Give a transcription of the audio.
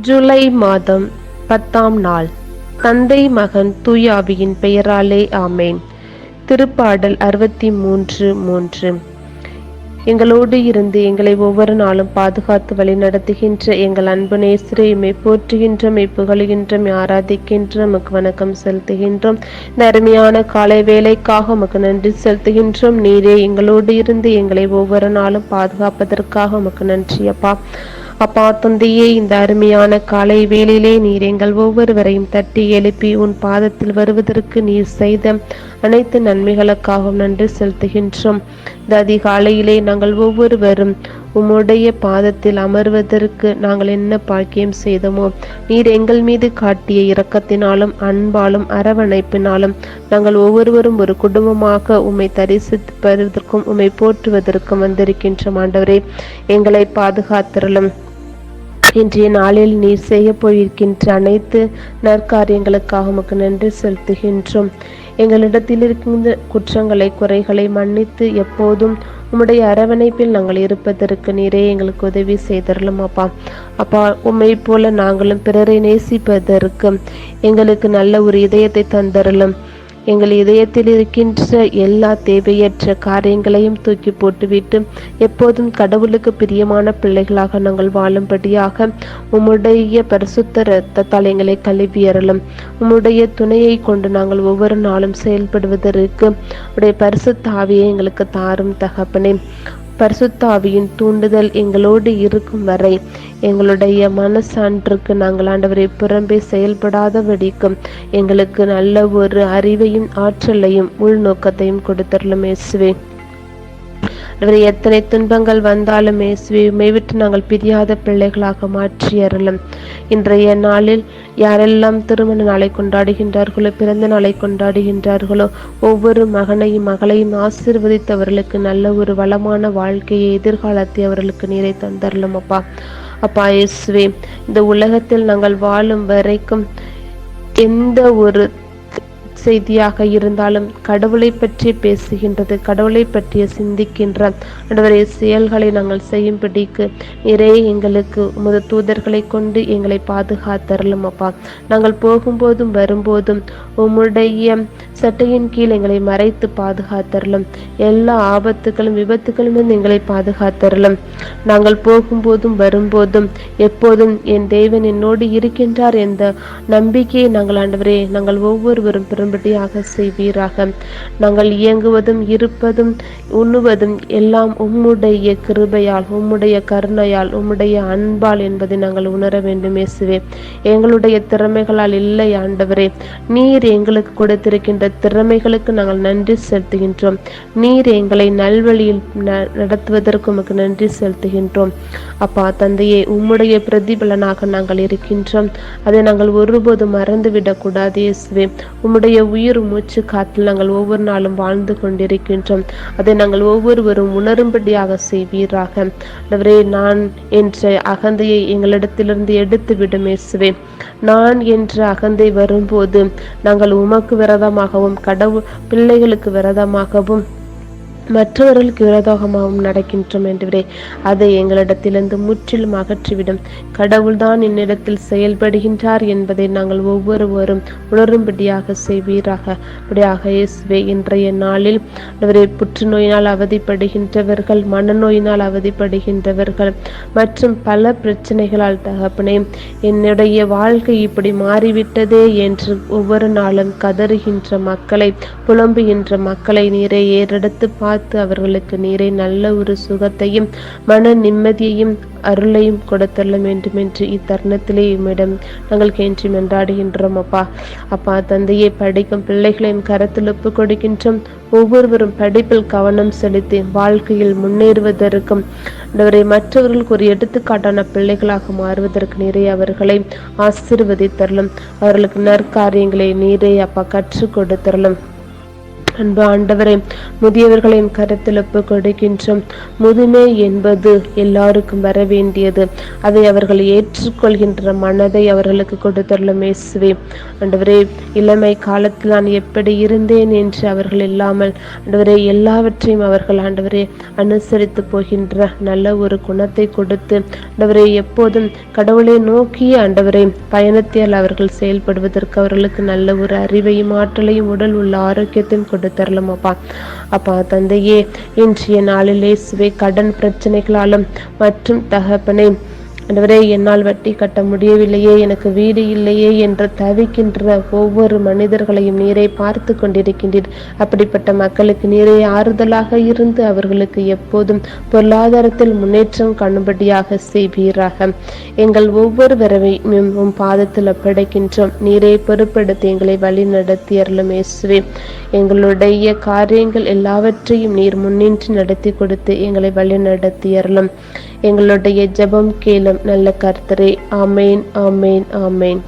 ஜூலை மாதம் பத்தாம் நாள். தந்தை மகன் தூயாவியின் பெயராலே ஆமேன். திருப்பாடல் அறுபத்தி மூன்று. மூன்று எங்களோடு இருந்து எங்களை ஒவ்வொரு நாளும் பாதுகாத்து வழி நடத்துகின்ற எங்கள் அன்பு நேசரை இமை போற்றுகின்ற மெய் உமக்கு வணக்கம் செலுத்துகின்றோம். இந்த அருமையான காலை வேலைக்காக உமக்கு நன்றி செலுத்துகின்றோம். நீரே எங்களோடு இருந்து எங்களை ஒவ்வொரு நாளும் பாதுகாப்பதற்காக உமக்கு நன்றி அப்பா அப்பா தந்தையே இந்த அருமையான காலை வேளையிலே நீர் எங்கள் ஒவ்வொருவரையும் தட்டி எழுப்பி உன் பாதத்தில் வருவதற்கு நீர் செய்த அனைத்து நன்மைகளுக்காகவும் நன்றி செலுத்துகின்றோம். இந்த அதிகாலையிலே நாங்கள் ஒவ்வொருவரும் உம்முடைய பாதத்தில் அமர்வதற்கு நாங்கள் என்ன பாக்கியம் செய்தோமோ நீர் எங்கள் மீது காட்டிய இரக்கத்தினாலும் அன்பாலும் அரவணைப்பினாலும் நாங்கள் ஒவ்வொருவரும் ஒரு குடும்பமாக உம்மை தரிசிப்பதற்கும் உம்மை போற்றுவதற்கும் வந்திருக்கின்ற ஆண்டவரே எங்களை பாதுகாத்திரலும் இன்றைய நாளில் நீர் செய்ய போயிருக்கின்ற அனைத்து நற்காரியங்களுக்காக உமக்கு நன்றி செலுத்துகின்றோம். எங்களிடத்தில் இருக்கின்ற குற்றங்களை குறைகளை மன்னித்து எப்போதும் உம்முடைய அரவணைப்பில் நாங்கள் இருப்பதற்கு நீரே எங்களுக்கு உதவி செய்தரலும் அப்பா. அப்பா உண்மை போல நாங்களும் பிறரை நேசிப்பதற்கு எங்களுக்கு நல்ல ஒரு இதயத்தை தந்தரலும் எங்கள் இதயத்தில் இருக்கின்ற எல்லா தேவையற்ற காரியங்களையும் தூக்கி போட்டுவிட்டு எப்போதும் கடவுளுக்கு பிரியமான பிள்ளைகளாக நாங்கள் வாழும்படியாக உம்முடைய பரிசுத்த இரத்தத்தால் எங்களை கழுவியறலும் உம்முடைய துணையை கொண்டு நாங்கள் ஒவ்வொரு நாளும் செயல்படுவதற்கு உடைய பரிசுத்த ஆவியை எங்களுக்கு தாரும் தகப்பனே. பரிசுத்தாவியின் தூண்டுதல் எங்களோடு இருக்கும் வரை எங்களுடைய மனசான்றுக்கு நாங்கள் ஆண்டவரை புறம்பே செயல்படாதபடிக்கும் எங்களுக்கு நல்ல ஒரு அறிவையும் ஆற்றலையும் உள்நோக்கத்தையும் கொடுத்தரலும் இயேசுவே. அவரை எத்தனை துன்பங்கள் வந்தாலும் இயேசுவை விட்டு நாங்கள் பிரியாத பிள்ளைகளாக மாற்றி அருளும். இன்றைய நாளில் யாரெல்லாம் திருமண நாளை கொண்டாடுகின்றார்களோ பிறந்த நாளை கொண்டாடுகின்றார்களோ ஒவ்வொரு மகனையும் மகளையும் ஆசிர்வதித்தவர்களுக்கு நல்ல ஒரு வளமான வாழ்க்கையை எதிர்காலத்தை அவர்களுக்கு நீரை தந்தரலும் அப்பா. அப்பா இயேசுவே இந்த உலகத்தில் நாங்கள் வாழும் வரைக்கும் எந்த ஒரு செய்தியாக இருந்தாலும் கடவுளை பற்றி பேசுகின்றது கடவுளை பற்றிய சிந்திக்கின்ற ஆண்டவரை செயல்களை நாங்கள் செய்யும்படிக்கு நிறைய எங்களுக்கு உமது தூதர்களை கொண்டு எங்களை பாதுகாத்தரலும் அப்பா. நாங்கள் போகும்போதும் வரும்போதும் உம்முடைய சட்டையின் கீழ் எங்களை மறைத்து பாதுகாத்தரலும் எல்லா ஆபத்துகளும் விபத்துகளும் எங்களை பாதுகாத்தரலும் நாங்கள் போகும்போதும் வரும்போதும் எப்போதும் என் தேவன் என்னோடு இருக்கின்றார் என்ற நம்பிக்கையை நாங்கள் ஆண்டவரே நாங்கள் ஒவ்வொருவரும் பெரும் வரும்படியாக செய்வீராக. நாங்கள் இயங்குவதும் இருப்பதும் உண்ணுவதும் எல்லாம் உம்முடைய கிருபையால் உம்முடைய கருணையால் உம்முடைய அன்பால் என்பதை நாங்கள் உணர வேண்டும் இயேசுவே. எங்களுடைய திறமைகளால் இல்லை ஆண்டவரே. நீர் எங்களுக்கு கொடுத்திருக்கின்ற திறமைகளுக்கு நாங்கள் நன்றி செலுத்துகின்றோம். நீர் எங்களை நல்வழியில் நடத்துவதற்கு உமக்கு நன்றி செலுத்துகின்றோம். அப்பா தந்தையே உம்முடைய பிரதிபலனாக நாங்கள் இருக்கின்றோம். அதை நாங்கள் ஒருபோதும் மறந்துவிடக்கூடாது இயேசுவே. உம்முடைய உயிர் மூச்சு காத்தில் நாங்கள் ஒவ்வொரு நாளும் வாழ்ந்து கொண்டிருக்கின்றோம். அதை நாங்கள் ஒவ்வொருவரும் உணரும்படியாக செய்வீராக. நான் என்ற அகந்தையை எங்களிடத்திலிருந்து எடுத்து விடும் இயேசுவே. நான் என்ற அகந்தை வரும்போது நாங்கள் உமக்கு விரதமாகவும் கடவுள் பிள்ளைகளுக்கு விரதமாகவும் மற்றவர்களுக்கு விரோதமாகவும் நடக்கின்றோம் என்றே அதை எங்களிடத்திலிருந்து முற்றிலும் அகற்றிவிடும். கடவுள்தான் என்னிடத்தில் செயல்படுகின்றார் என்பதை நாங்கள் ஒவ்வொருவரும் உணரும்படியாக செய்வீராக. அப்படியாக இயேசுவே இன்றைய நாளில் அவரை புற்றுநோயினால் அவதிப்படுகின்றவர்கள் மனநோயினால் அவதிப்படுகின்றவர்கள் மற்றும் பல பிரச்சனைகளால் தகப்பனே என்னுடைய வாழ்க்கை இப்படி மாறிவிட்டதே என்று ஒவ்வொரு நாளும் கதறுகின்ற மக்களை புலம்புகின்ற மக்களை நீரை ஏறெடுத்து காத்து அவர்களுக்கு நீரை நல்ல ஒரு சுகத்தையும் மன நிம்மதியையும் அருளையும் கொடுத்தள்ள வேண்டும் என்று இத்தருணத்திலே இம்மிடம் நாங்கள் கேன்றி மென்றாடுகின்றோம் அப்பா. அப்பா தந்தையை படிக்கும் பிள்ளைகளின் கரத்தில் ஒப்பு கொடுக்கின்றோம். ஒவ்வொருவரும் படிப்பில் கவனம் செலுத்தி வாழ்க்கையில் முன்னேறுவதற்கும் அவரை மற்றவர்களுக்கு ஒரு எடுத்துக்காட்டான பிள்ளைகளாக மாறுவதற்கு நிறைய அவர்களை ஆசிர்வதித்தரலும் அவர்களுக்கு நற்காரியங்களை நீரை அப்பா கற்றுக் கொடுத்தரலும். அன்பு ஆண்டவரே முதியவர்களின் கருத்தில் ஒப்பு கொடுக்கின்றோம் முதுமை என்பது எல்லாருக்கும் வர வேண்டியது அதை அவர்கள் ஏற்றுக்கொள்கின்ற மனதை அவர்களுக்கு கொடுத்துள்ள மேசுவே ஆண்டவரே இளமை காலத்தில் நான் எப்படி இருந்தேன் என்று அவர்கள் இல்லாமல் ஆண்டவரே எல்லாவற்றையும் அவர்கள் ஆண்டவரே அனுசரித்து போகின்ற நல்ல ஒரு குணத்தை கொடுத்து ஆண்டவரே எப்போதும் கடவுளை நோக்கிய ஆண்டவரை பயணத்தில் அவர்கள் செயல்படுவதற்கு அவர்களுக்கு நல்ல ஒரு அறிவையும் ஆற்றலையும் உடல் உள்ள ஆரோக்கியத்தையும் கொடு தரலாம் அப்பா அப்பா தந்தையே இன்றைய நாளிலே சுவை கடன் பிரச்சனைகளாலும் மற்றும் தகப்பனை அன்றுவரே என்னால் வட்டி கட்ட முடியவில்லையே எனக்கு வீடு இல்லையே என்று தவிக்கின்ற ஒவ்வொரு மனிதர்களையும் நீரை பார்த்து கொண்டிருக்கின்றீர். அப்படிப்பட்ட மக்களுக்கு நீரை ஆறுதலாக இருந்து அவர்களுக்கு எப்போதும் பொருளாதாரத்தில் முன்னேற்றம் காணும்படியாக செய்வீராக. எங்கள் ஒவ்வொருவரையும் உம் பாதத்தில் ஒப்படைக்கின்றோம். நீரை பொறுப்படுத்தி எங்களை வழி நடத்தி அருளும் இயேசுவே. எங்களுடைய காரியங்கள் எல்லாவற்றையும் நீர் முன்னின்று நடத்தி கொடுத்து எங்களை வழி நடத்தி அருளும். எங்களுடைய ஜெபம் கேளும் நல்ல கர்த்தரே. ஆமேன் ஆமேன் ஆமேன்.